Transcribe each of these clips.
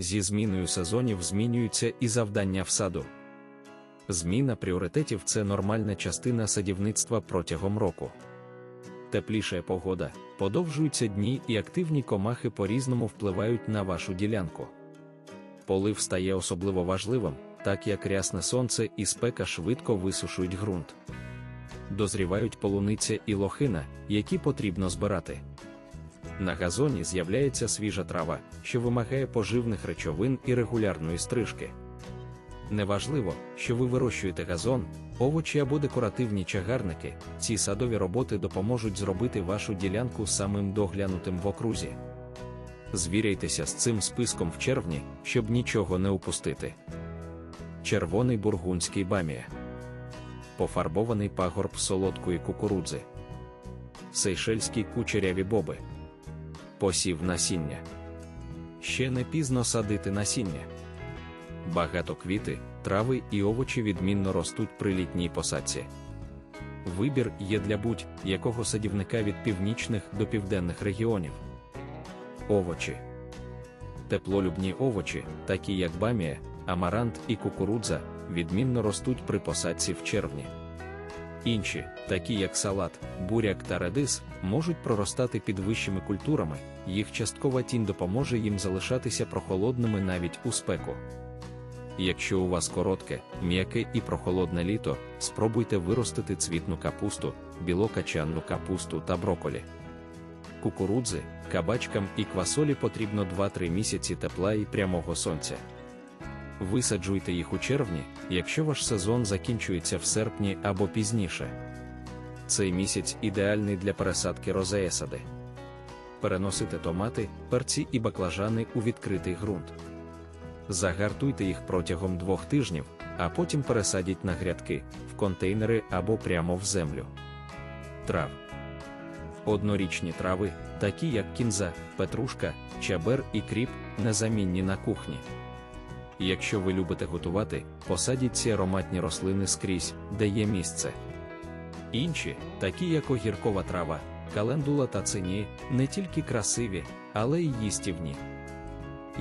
Зі зміною сезонів змінюються і завдання в саду. Зміна пріоритетів це нормальна частина садівництва протягом року. Тепліша погода, подовжуються дні і активні комахи по-різному впливають на вашу ділянку. Полив стає особливо важливим, так як рясне сонце і спека швидко висушують ґрунт. Дозрівають полуниця і лохина, які потрібно збирати. На газоні з'являється свіжа трава, що вимагає поживних речовин і регулярної стрижки. Неважливо, що ви вирощуєте газон, овочі або декоративні чагарники, ці садові роботи допоможуть зробити вашу ділянку самим доглянутим в окрузі. Звіряйтеся з цим списком в червні, щоб нічого не упустити. Червоний бургундський бамія. Пофарбований пагорб солодкої кукурудзи. Сейшельські кучеряві боби. Посів насіння. Ще не пізно садити насіння. Багато квіти, трави і овочі відмінно ростуть при літній посадці. Вибір є для будь-якого садівника від північних до південних регіонів. Овочі. Теплолюбні овочі, такі як бамія, амарант і кукурудза, відмінно ростуть при посадці в червні. Інші, такі як салат, буряк та редис, можуть проростати під вищими культурами, їх часткова тінь допоможе їм залишатися прохолодними навіть у спеку. Якщо у вас коротке, м'яке і прохолодне літо, спробуйте виростити цвітну капусту, білокачанну капусту та броколі. Кукурудзи, кабачкам і квасолі потрібно 2-3 місяці тепла і прямого сонця. Висаджуйте їх у червні, якщо ваш сезон закінчується в серпні або пізніше. Цей місяць ідеальний для пересадки розеесади. Переносите томати, перці і баклажани у відкритий ґрунт. Загартуйте їх протягом двох тижнів, а потім пересадіть на грядки, в контейнери або прямо в землю. Трав. Однорічні трави, такі як кінза, петрушка, чабер і кріп, незамінні на кухні. Якщо ви любите готувати, посадіть ці ароматні рослини скрізь, де є місце. Інші, такі як огіркова трава, календула та цині, не тільки красиві, але й їстівні.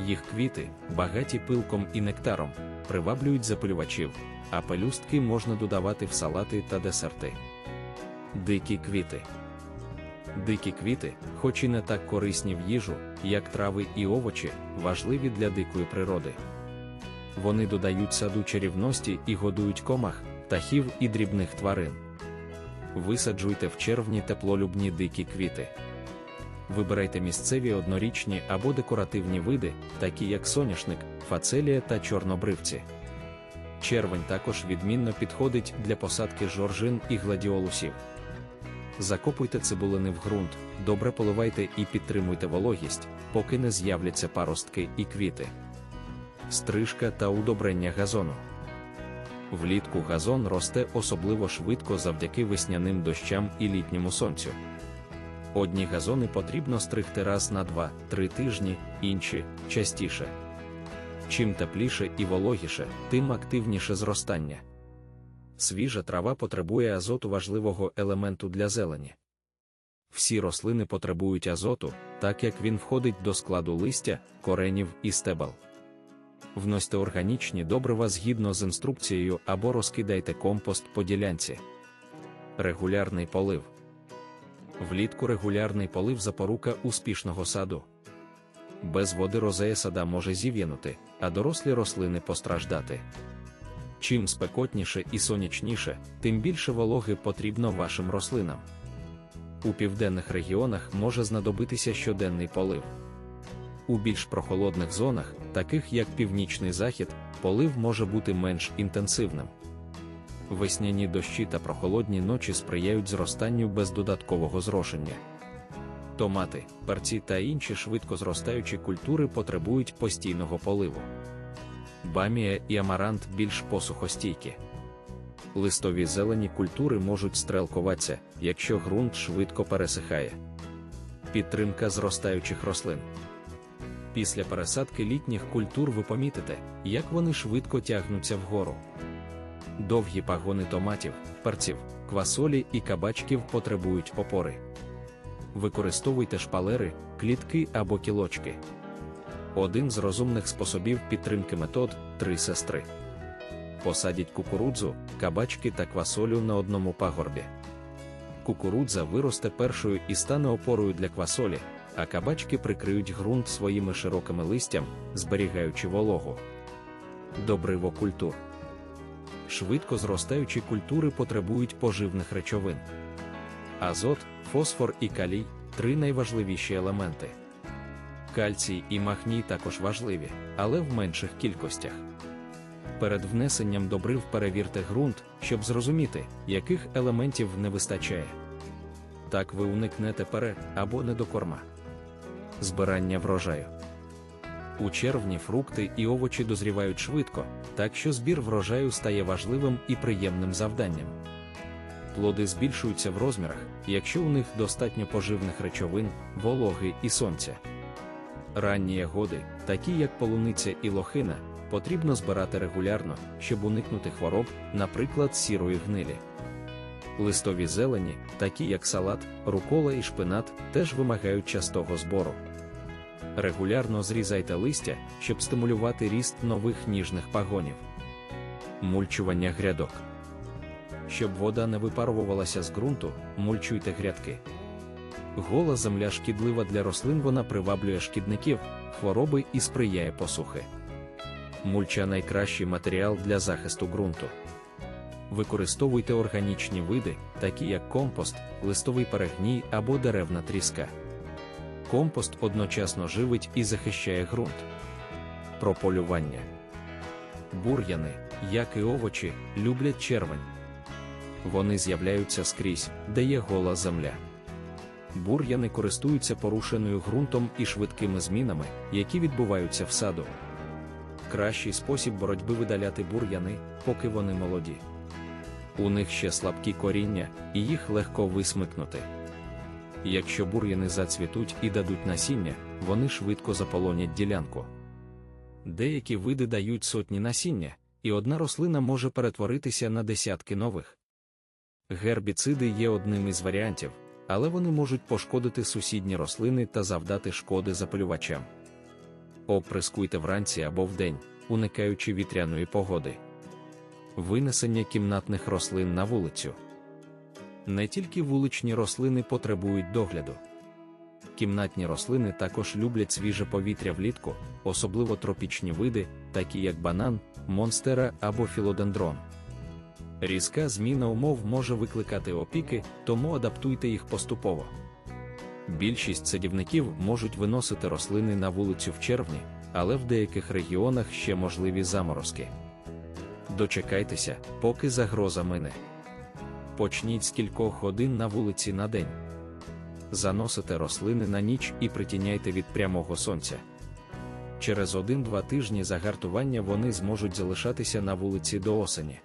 Їх квіти, багаті пилком і нектаром, приваблюють запилювачів, а пелюстки можна додавати в салати та десерти. Дикі квіти. Дикі квіти, хоч і не так корисні в їжу, як трави і овочі, важливі для дикої природи. Вони додають саду чарівності і годують комах, птахів і дрібних тварин. Висаджуйте в червні теплолюбні дикі квіти. Вибирайте місцеві однорічні або декоративні види, такі як соняшник, фацелія та чорнобривці. Червень також відмінно підходить для посадки жоржин і гладіолусів. Закопуйте цибулини в ґрунт, добре поливайте і підтримуйте вологість, поки не з'являться паростки і квіти. Стрижка та удобрення газону. Влітку газон росте особливо швидко завдяки весняним дощам і літньому сонцю. Одні газони потрібно стригти раз на 2-3 тижні, інші частіше. Чим тепліше і вологіше, тим активніше зростання. Свіжа трава потребує азоту важливого елементу для зелені. Всі рослини потребують азоту, так як він входить до складу листя, коренів і стебел. Вносьте органічні добрива згідно з інструкцією або розкидайте компост по ділянці. Регулярний полив. Влітку регулярний полив запорука успішного саду. Без води розея сада може зів'янути, а дорослі рослини постраждати. Чим спекотніше і сонячніше, тим більше вологи потрібно вашим рослинам. У південних регіонах може знадобитися щоденний полив. У більш прохолодних зонах, таких як північний захід, полив може бути менш інтенсивним. Весняні дощі та прохолодні ночі сприяють зростанню без додаткового зрошення. Томати, перці та інші швидко зростаючі культури потребують постійного поливу. Бамія і амарант більш посухостійкі. Листові зелені культури можуть стрелкуватися, якщо ґрунт швидко пересихає. Підтримка зростаючих рослин. Після пересадки літніх культур ви помітите, як вони швидко тягнуться вгору. Довгі пагони томатів, перців, квасолі і кабачків потребують опори. Використовуйте шпалери, клітки або кілочки. Один з розумних способів підтримки метод три сестри. Посадіть кукурудзу, кабачки та квасолю на одному пагорбі. Кукурудза виросте першою і стане опорою для квасолі, а кабачки прикриють ґрунт своїми широкими листям, зберігаючи вологу. Добриво культур. Швидко зростаючі культури потребують поживних речовин. Азот, фосфор і калій три найважливіші елементи. Кальцій і магній також важливі, але в менших кількостях. Перед внесенням добрив перевірте ґрунт, щоб зрозуміти, яких елементів не вистачає. Так ви уникнете пере або недокорма. Збирання врожаю. У червні фрукти і овочі дозрівають швидко, так що збір врожаю стає важливим і приємним завданням. Плоди збільшуються в розмірах, якщо у них достатньо поживних речовин, вологи і сонця. Ранні ягоди, такі як полуниця і лохина, потрібно збирати регулярно, щоб уникнути хвороб, наприклад, сірої гнилі. Листові зелені, такі як салат, рукола і шпинат, теж вимагають частого збору. Регулярно зрізайте листя, щоб стимулювати ріст нових ніжних пагонів. Мульчування грядок. Щоб вода не випарувалася з ґрунту, мульчуйте грядки. Гола земля шкідлива для рослин, вона приваблює шкідників, хвороби і сприяє посухи. Мульча найкращий матеріал для захисту ґрунту. Використовуйте органічні види, такі як компост, листовий перегній або деревна тріска. Компост одночасно живить і захищає ґрунт. Прополювання. Бур'яни, як і овочі, люблять червень. Вони з'являються скрізь, де є гола земля. Бур'яни користуються порушеною ґрунтом і швидкими змінами, які відбуваються в саду. Кращий спосіб боротьби видаляти бур'яни, поки вони молоді. У них ще слабкі коріння, і їх легко висмикнути. Якщо бур'яни зацвітуть і дадуть насіння, вони швидко заполонять ділянку. Деякі види дають сотні насіння, і одна рослина може перетворитися на десятки нових. Гербіциди є одним із варіантів, але вони можуть пошкодити сусідні рослини та завдати шкоди запалювачам. Оприскуйте вранці або вдень, уникаючи вітряної погоди. Винесення кімнатних рослин на вулицю. Не тільки вуличні рослини потребують догляду. Кімнатні рослини також люблять свіже повітря влітку, особливо тропічні види, такі як банан, монстера або філодендрон. Різка зміна умов може викликати опіки, тому адаптуйте їх поступово. Більшість садівників можуть виносити рослини на вулицю в червні, але в деяких регіонах ще можливі заморозки. Дочекайтеся, поки загроза мине. Почніть з кількох годин на вулиці на день. Заносите рослини на ніч і притіняйте від прямого сонця. Через 1-2 тижні загартування вони зможуть залишатися на вулиці до осені.